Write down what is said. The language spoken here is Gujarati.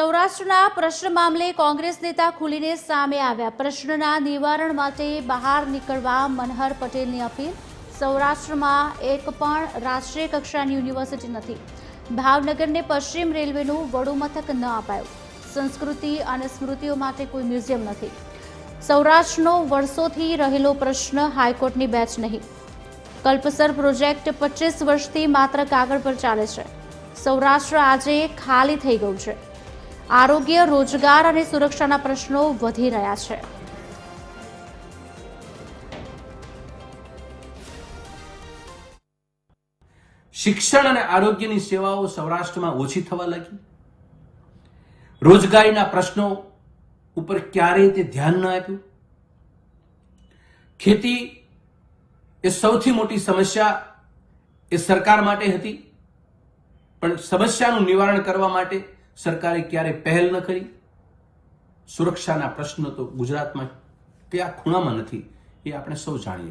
સૌરાષ્ટ્રના પ્રશ્ન મામલે કોંગ્રેસ નેતા ખુલીને સામે આવ્યા. પ્રશ્નના નિવારણ માટે બહાર નીકળવા મનહર પટેલની અપીલ. સૌરાષ્ટ્રમાં એક પણ રાષ્ટ્રીય કક્ષાની યુનિવર્સિટી નથી. ભાવનગરને પશ્ચિમ રેલવેનું વડુમથક ન અપાયું. સંસ્કૃતિ અને સ્મૃતિઓ માટે કોઈ મ્યુઝિયમ નથી. સૌરાષ્ટ્રનો વર્ષોથી રહેલો પ્રશ્ન હાઈકોર્ટની બેચ નહીં. કલ્પસર પ્રોજેક્ટ પચીસ વર્ષથી માત્ર કાગળ પર ચાલે છે. સૌરાષ્ટ્ર આજે ખાલી થઈ ગયું છે. આરોગ્ય, રોજગાર અને સુરક્ષાના પ્રશ્નો વધી રહ્યા છે. શિક્ષણ અને આરોગ્યની સેવાઓ સૌરાષ્ટ્રમાં ઓછી થવા લાગી. રોજગારીના પ્રશ્નો ઉપર ક્યારેય તે ધ્યાન ન આપ્યું. ખેતી એ સૌથી મોટી સમસ્યા એ સરકાર માટે હતી. પણ સમસ્યાનું નિવારણ કરવા માટે સરકારે ક્યારે પહેલ ન કરી? સુરક્ષાના પ્રશ્નો તો ગુજરાતમાં કયા ખૂણામાં નથી એ આપણે સૌ જાણીએ